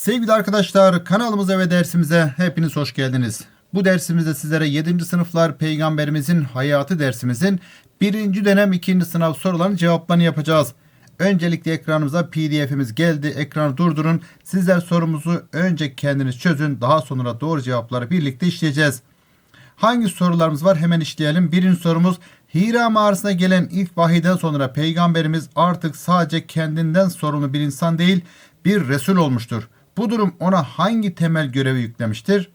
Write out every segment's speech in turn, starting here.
Sevgili arkadaşlar kanalımıza ve dersimize hepiniz hoş geldiniz. Bu dersimizde sizlere 7. sınıflar peygamberimizin hayatı dersimizin 1. dönem 2. sınav sorularının cevaplarını yapacağız. Öncelikle ekranımıza pdf'imiz geldi. Ekranı durdurun. Sizler sorumuzu önce kendiniz çözün. Daha sonra doğru cevapları birlikte işleyeceğiz. Hangi sorularımız var hemen işleyelim. Birinci sorumuz Hira mağarasına gelen ilk vahiyden sonra peygamberimiz artık sadece kendinden sorumlu bir insan değil bir Resul olmuştur. Bu durum ona hangi temel görevi yüklemiştir?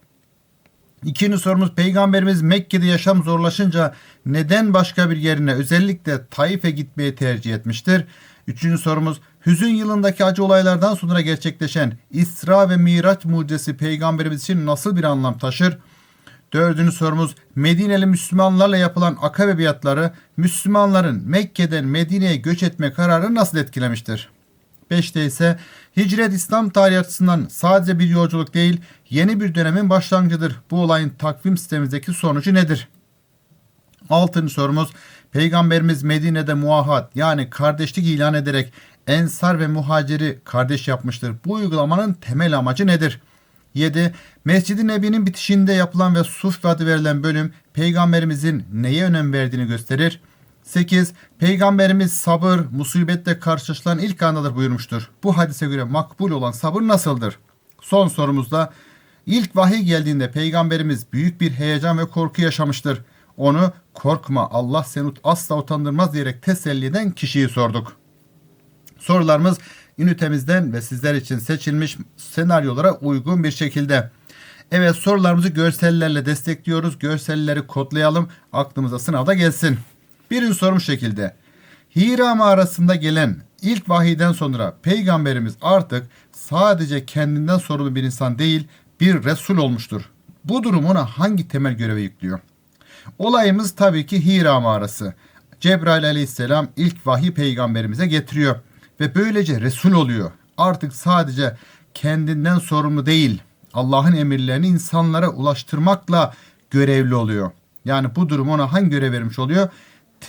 İkinci sorumuz peygamberimiz Mekke'de yaşam zorlaşınca neden başka bir yerine özellikle Taif'e gitmeyi tercih etmiştir? Üçüncü sorumuz hüzün yılındaki acı olaylardan sonra gerçekleşen İsra ve Miraç mucizesi peygamberimiz için nasıl bir anlam taşır? Dördüncü sorumuz Medineli Müslümanlarla yapılan akabe biatları Müslümanların Mekke'den Medine'ye göç etme kararını nasıl etkilemiştir? 5'te ise hicret İslam tarihi açısından sadece bir yolculuk değil yeni bir dönemin başlangıcıdır. Bu olayın takvim sistemimizdeki sonucu nedir? Altıncı sorumuz Peygamberimiz Medine'de muahat yani kardeşlik ilan ederek Ensar ve Muhacir'i kardeş yapmıştır. Bu uygulamanın temel amacı nedir? 7. Mescid-i Nebi'nin bitişinde yapılan ve Suf adı verilen bölüm peygamberimizin neye önem verdiğini gösterir. 8. Peygamberimiz sabır, musibetle karşılaşılan ilk andadır buyurmuştur. Bu hadise göre makbul olan sabır nasıldır? Son sorumuzda ilk vahiy geldiğinde peygamberimiz büyük bir heyecan ve korku yaşamıştır. Onu korkma Allah seni asla utandırmaz diyerek teselli eden kişiyi sorduk. Sorularımız ünitemizden ve sizler için seçilmiş senaryolara uygun bir şekilde. Evet sorularımızı görsellerle destekliyoruz. Görselleri kodlayalım. Aklımıza sınavda gelsin. Birinci sorum şekilde. Hira mağarasında gelen ilk vahiyden sonra peygamberimiz artık sadece kendinden sorumlu bir insan değil bir Resul olmuştur. Bu durum ona hangi temel görevi yüklüyor? Olayımız tabii ki Hira mağarası. Cebrail aleyhisselam ilk vahiy peygamberimize getiriyor ve böylece Resul oluyor. Artık sadece kendinden sorumlu değil, Allah'ın emirlerini insanlara ulaştırmakla görevli oluyor. Yani bu durum ona hangi görev vermiş oluyor?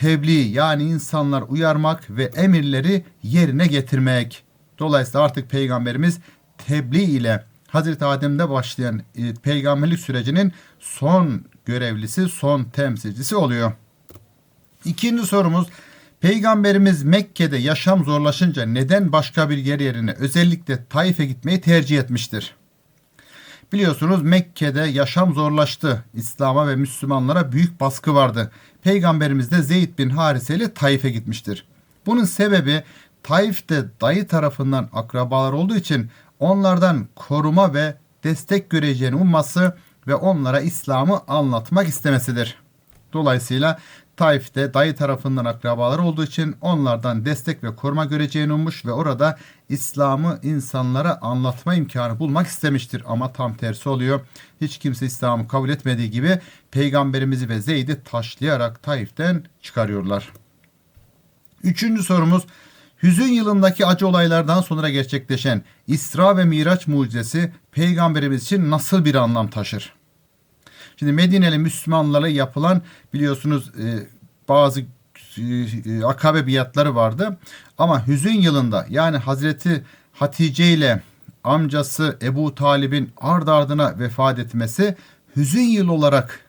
Tebliğ yani insanlar uyarmak ve emirleri yerine getirmek. Dolayısıyla artık peygamberimiz tebliğ ile Hazreti Adem'de başlayan e, peygamberlik sürecinin son görevlisi, son temsilcisi oluyor. İkinci sorumuz Peygamberimiz Mekke'de yaşam zorlaşınca neden başka bir yer yerine özellikle Taif'e gitmeyi tercih etmiştir? Biliyorsunuz Mekke'de yaşam zorlaştı. İslam'a ve Müslümanlara büyük baskı vardı. Peygamberimiz de Zeyd bin Harise ile Taif'e gitmiştir. Bunun sebebi Taif'te dayı tarafından akrabalar olduğu için onlardan koruma ve destek göreceğini umması ve onlara İslam'ı anlatmak istemesidir. Dolayısıyla Taif'te dayı tarafından akrabalar olduğu için onlardan destek ve koruma göreceğini ummuş ve orada İslam'ı insanlara anlatma imkanı bulmak istemiştir. Ama tam tersi oluyor. Hiç kimse İslam'ı kabul etmediği gibi peygamberimizi ve Zeyd'i taşlayarak Taif'ten çıkarıyorlar. Üçüncü sorumuz Hüzün yılındaki acı olaylardan sonra gerçekleşen İsra ve Miraç mucizesi peygamberimiz için nasıl bir anlam taşır? Şimdi Medineli Müslümanlara yapılan biliyorsunuz e, bazı e, akabe biatları vardı. Ama hüzün yılında yani Hazreti Hatice ile amcası Ebu Talib'in ard ardına vefat etmesi hüzün yıl olarak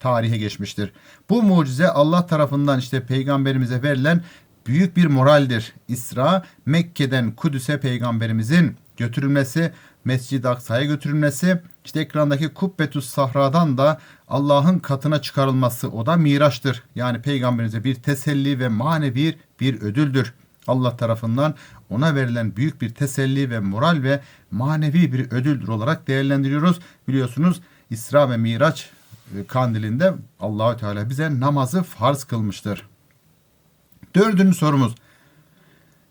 tarihe geçmiştir. Bu mucize Allah tarafından işte peygamberimize verilen büyük bir moraldir. İsra Mekke'den Kudüs'e peygamberimizin götürülmesi, Mescid-i Aksa'ya götürülmesi, işte ekrandaki Kubbetus Sahra'dan da Allah'ın katına çıkarılması o da miraçtır. Yani peygamberimize bir teselli ve manevi bir ödüldür. Allah tarafından ona verilen büyük bir teselli ve moral ve manevi bir ödüldür olarak değerlendiriyoruz. Biliyorsunuz İsra ve Miraç e, kandilinde Allahü Teala bize namazı farz kılmıştır. Dördüncü sorumuz.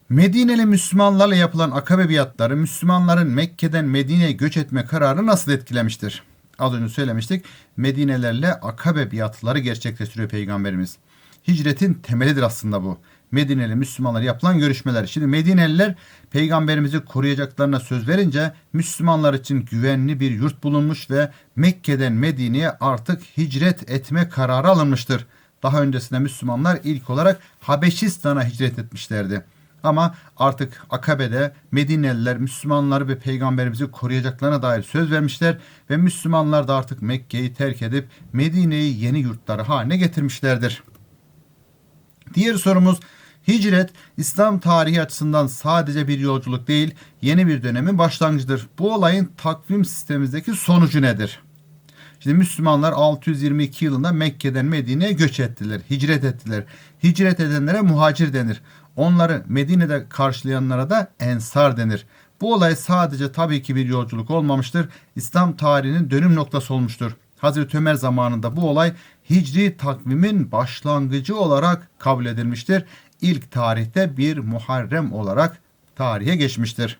Medineli Müslümanlarla yapılan akabe biatları Müslümanların Mekke'den Medine'ye göç etme kararı nasıl etkilemiştir? Az önce söylemiştik. Medinelerle akabe biatları gerçekleştiriyor Peygamberimiz. Hicretin temelidir aslında bu. Medineli Müslümanlar yapılan görüşmeler. Şimdi Medineliler peygamberimizi koruyacaklarına söz verince Müslümanlar için güvenli bir yurt bulunmuş ve Mekke'den Medine'ye artık hicret etme kararı alınmıştır. Daha öncesinde Müslümanlar ilk olarak Habeşistan'a hicret etmişlerdi. Ama artık Akabe'de Medineliler Müslümanları ve peygamberimizi koruyacaklarına dair söz vermişler ve Müslümanlar da artık Mekke'yi terk edip Medine'yi yeni yurtları haline getirmişlerdir. Diğer sorumuz Hicret İslam tarihi açısından sadece bir yolculuk değil, yeni bir dönemin başlangıcıdır. Bu olayın takvim sistemimizdeki sonucu nedir? Şimdi Müslümanlar 622 yılında Mekke'den Medine'ye göç ettiler, hicret ettiler. Hicret edenlere muhacir denir. Onları Medine'de karşılayanlara da ensar denir. Bu olay sadece tabii ki bir yolculuk olmamıştır. İslam tarihinin dönüm noktası olmuştur. Hazreti Ömer zamanında bu olay Hicri takvimin başlangıcı olarak kabul edilmiştir. İlk tarihte bir Muharrem olarak tarihe geçmiştir.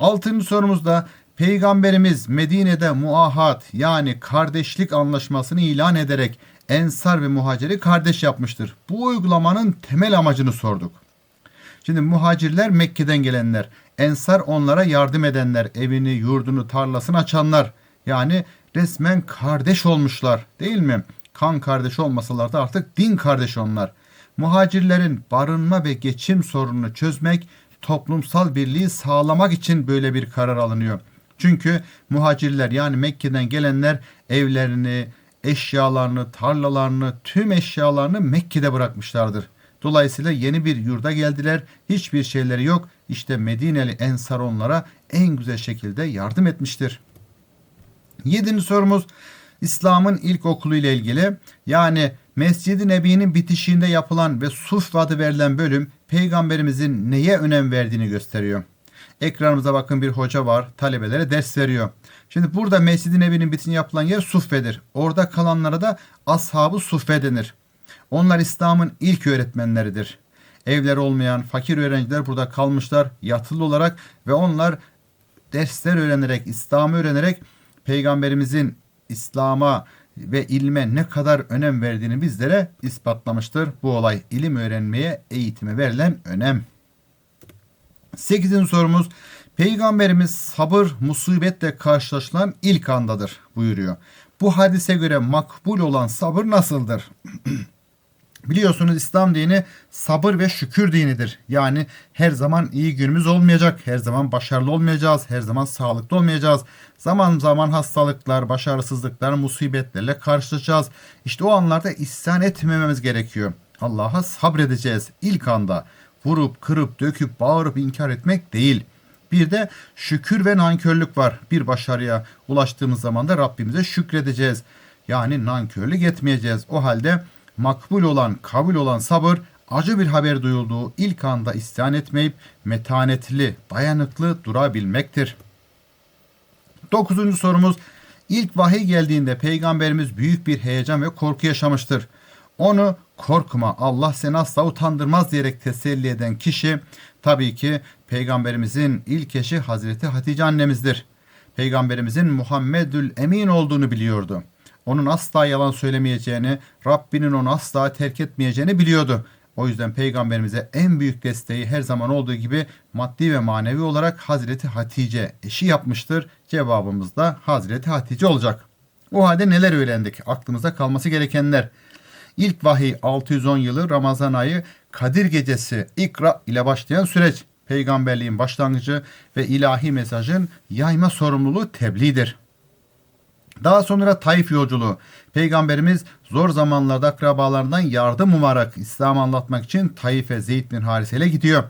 Altıncı sorumuzda Peygamberimiz Medine'de muahat yani kardeşlik anlaşmasını ilan ederek Ensar ve Muhacir'i kardeş yapmıştır. Bu uygulamanın temel amacını sorduk. Şimdi muhacirler Mekke'den gelenler, Ensar onlara yardım edenler, evini, yurdunu, tarlasını açanlar. Yani resmen kardeş olmuşlar değil mi? Kan kardeş olmasalar da artık din kardeş onlar. Muhacirlerin barınma ve geçim sorununu çözmek, toplumsal birliği sağlamak için böyle bir karar alınıyor. Çünkü muhacirler yani Mekke'den gelenler evlerini, eşyalarını, tarlalarını, tüm eşyalarını Mekke'de bırakmışlardır. Dolayısıyla yeni bir yurda geldiler. Hiçbir şeyleri yok. İşte Medineli Ensar onlara en güzel şekilde yardım etmiştir. Yedinci sorumuz İslam'ın ilk okulu ile ilgili. Yani Mescid-i Nebi'nin bitişiğinde yapılan ve Suf adı verilen bölüm peygamberimizin neye önem verdiğini gösteriyor. Ekranımıza bakın bir hoca var. Talebelere ders veriyor. Şimdi burada Mescid-i Nebi'nin bitişiğinde yapılan yer Suffe'dir. Orada kalanlara da Ashab-ı Suffe denir. Onlar İslam'ın ilk öğretmenleridir. Evler olmayan fakir öğrenciler burada kalmışlar yatılı olarak ve onlar dersler öğrenerek, İslam'ı öğrenerek Peygamberimizin İslam'a ve ilme ne kadar önem verdiğini bizlere ispatlamıştır. Bu olay ilim öğrenmeye, eğitime verilen önem. Sekizinci sorumuz Peygamberimiz sabır musibetle karşılaşılan ilk andadır buyuruyor. Bu hadise göre makbul olan sabır nasıldır? Biliyorsunuz İslam dini sabır ve şükür dinidir. Yani her zaman iyi günümüz olmayacak, her zaman başarılı olmayacağız, her zaman sağlıklı olmayacağız. Zaman zaman hastalıklar, başarısızlıklar, musibetlerle karşılaşacağız. İşte o anlarda isyan etmememiz gerekiyor. Allah'a sabredeceğiz ilk anda. Vurup, kırıp, döküp, bağırıp inkar etmek değil. Bir de şükür ve nankörlük var. Bir başarıya ulaştığımız zaman da Rabbimize şükredeceğiz. Yani nankörlük etmeyeceğiz. O halde makbul olan, kabul olan sabır acı bir haber duyulduğu ilk anda isyan etmeyip metanetli, dayanıklı durabilmektir. Dokuzuncu sorumuz ilk vahiy geldiğinde peygamberimiz büyük bir heyecan ve korku yaşamıştır. Onu korkma Allah seni asla utandırmaz diyerek teselli eden kişi tabii ki peygamberimizin ilk eşi Hazreti Hatice annemizdir. Peygamberimizin Muhammedül Emin olduğunu biliyordu onun asla yalan söylemeyeceğini, Rabbinin onu asla terk etmeyeceğini biliyordu. O yüzden peygamberimize en büyük desteği her zaman olduğu gibi maddi ve manevi olarak Hazreti Hatice eşi yapmıştır. Cevabımız da Hazreti Hatice olacak. O halde neler öğrendik? Aklımızda kalması gerekenler. İlk vahiy 610 yılı Ramazan ayı Kadir gecesi ikra ile başlayan süreç. Peygamberliğin başlangıcı ve ilahi mesajın yayma sorumluluğu tebliğdir. Daha sonra Taif yolculuğu. Peygamberimiz zor zamanlarda akrabalarından yardım umarak İslam'ı anlatmak için Taif'e Zeyd bin Harise ile gidiyor.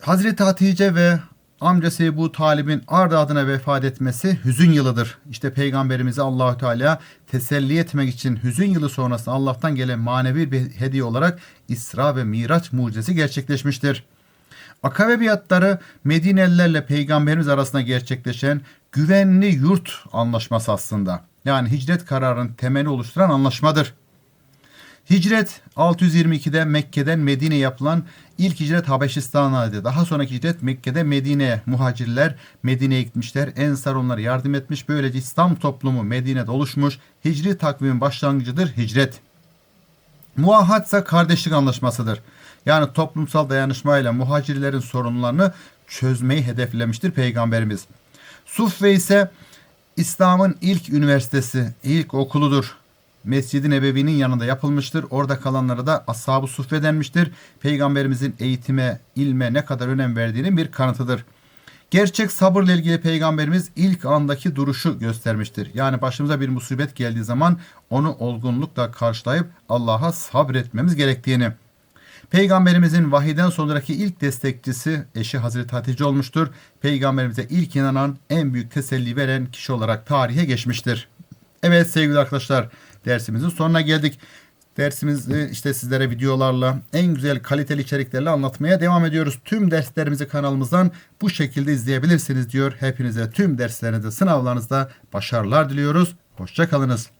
Hazreti Hatice ve amcası Ebu Talib'in ard adına vefat etmesi hüzün yılıdır. İşte peygamberimizi Allahü Teala teselli etmek için hüzün yılı sonrası Allah'tan gelen manevi bir hediye olarak İsra ve Miraç mucizesi gerçekleşmiştir. Akabe biatları Medinelilerle peygamberimiz arasında gerçekleşen güvenli yurt anlaşması aslında. Yani hicret kararının temeli oluşturan anlaşmadır. Hicret 622'de Mekke'den Medine yapılan ilk hicret Habeşistan'aydı. Daha sonraki hicret Mekke'de Medine'ye muhacirler Medine'ye gitmişler. Ensar onlara yardım etmiş. Böylece İslam toplumu Medine'de oluşmuş. Hicri takvimin başlangıcıdır hicret. Muahat ise kardeşlik anlaşmasıdır. Yani toplumsal dayanışmayla muhacirlerin sorunlarını çözmeyi hedeflemiştir Peygamberimiz. Suffe ise İslam'ın ilk üniversitesi, ilk okuludur. Mescid-i Nebevi'nin yanında yapılmıştır. Orada kalanlara da ashab-ı suffe denmiştir. Peygamberimizin eğitime, ilme ne kadar önem verdiğinin bir kanıtıdır. Gerçek sabırla ilgili peygamberimiz ilk andaki duruşu göstermiştir. Yani başımıza bir musibet geldiği zaman onu olgunlukla karşılayıp Allah'a sabretmemiz gerektiğini. Peygamberimizin vahiden sonraki ilk destekçisi eşi Hazreti Hatice olmuştur. Peygamberimize ilk inanan en büyük teselli veren kişi olarak tarihe geçmiştir. Evet sevgili arkadaşlar dersimizin sonuna geldik. Dersimizi işte sizlere videolarla en güzel kaliteli içeriklerle anlatmaya devam ediyoruz. Tüm derslerimizi kanalımızdan bu şekilde izleyebilirsiniz diyor. Hepinize tüm derslerinizde sınavlarınızda başarılar diliyoruz. Hoşçakalınız.